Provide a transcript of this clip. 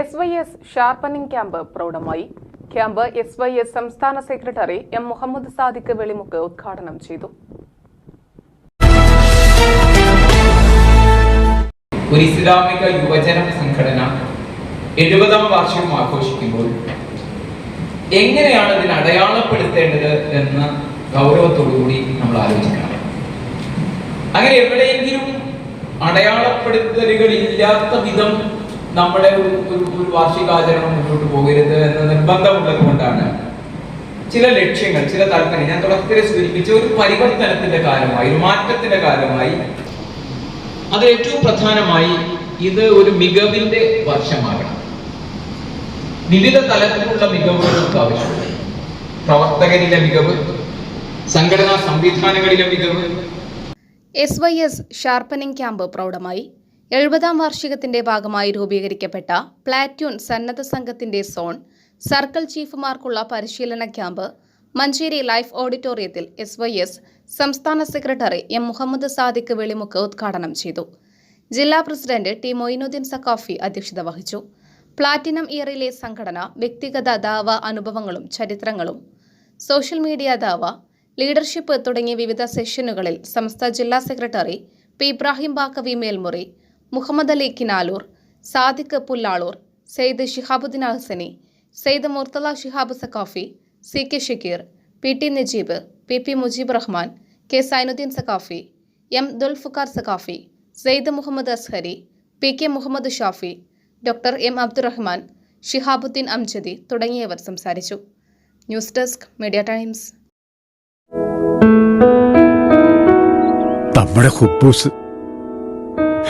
S Y S sharpening camp പ്രൗഢമായി. Camp S Y S സംസ്ഥാന secretary M Muhammad Sadiq Velimukku ഉദ്ഘാടനം ചെയ്തു. ഒരു ഇസ്ലാമിക യുവജന സംഘടന എഴുപതാം വാർഷികം ആഘോഷിക്കുമ്പോൾ എങ്ങനെയാണ് ഇതിനെ അടയാളപ്പെടുത്തേണ്ടത് എന്ന് ഗൗരവത്തോടുകൂടി നമ്മൾ ആലോചിക്കണം. അങ്ങനെ എവിടെയെങ്കിലും അടയാളപ്പെടുത്തലുകൾ ഇല്ലാത്ത വിധം നമ്മുടെ ഒരു ഒരു വാർഷികാചരണം മുന്നോട്ട് പോകരുത് എന്ന നിർബന്ധമുള്ളത് കൊണ്ടാണ്. ചില ലക്ഷ്യങ്ങൾ ചില തലത്തിൽ ഞാൻ തുടക്കത്തിൽ സൂചിപ്പിച്ച ഒരു പരിവർത്തനത്തിന്റെ കാലമായി ഒരു മാറ്റത്തിന്റെ കാലമായി. അത് ഏറ്റവും പ്രധാനമായി ഇത് ഒരു മികവിന്റെ വർഷമാകണം. വിവിധ തലത്തിലുള്ള മികവുകൾക്ക് ആവശ്യമുണ്ട് പ്രവർത്തകരിലെ മികവ് സംഘടനാ സംവിധാനങ്ങളിലെ മികവ്. S Y S sharpening camp പ്രൗഢമായി. എഴുപതാം വാർഷികത്തിന്റെ ഭാഗമായി രൂപീകരിക്കപ്പെട്ട പ്ലാറ്റൂൺ സന്നദ്ധ സംഘത്തിന്റെ സോൺ സർക്കിൾ ചീഫുമാർക്കുള്ള പരിശീലന ക്യാമ്പ് മഞ്ചേരി ലൈഫ് ഓഡിറ്റോറിയത്തിൽ എസ് വൈ എസ് സംസ്ഥാന സെക്രട്ടറി എം മുഹമ്മദ് സാദിഖ് വെളിമുക്ക് ഉദ്ഘാടനം ചെയ്തു. ജില്ലാ പ്രസിഡന്റ് ടി മൊയിനുദ്ദീൻ സക്കാഫി അധ്യക്ഷത വഹിച്ചു. പ്ലാറ്റിനം ഇയറിലെ സംഘടന വ്യക്തിഗത ദാവ അനുഭവങ്ങളും ചരിത്രങ്ങളും സോഷ്യൽ മീഡിയ ദാവ ലീഡർഷിപ്പ് തുടങ്ങിയ വിവിധ സെഷനുകളിൽ സംസ്ഥാന ജില്ലാ secretary P Ibrahim Baqavi Melmuri Muhammad Ali Kinalur Sadiq Pullalur Sayyid Shihabuddin Ahsani Sayyid Murthala Shihab Saqafi C K Shakir P T Najeeb P P Mujeeb Rahman K Zainuddin Saqafi M Dulfuqar Saqafi Sayyid Muhammad Azhari P K Muhammad Shafi doctor M Abdurahman Shihabuddin Amjadi തുടങ്ങിയവർ സംസാരിച്ചു. News desk media times. നമ്മുടെ കുബൂസ്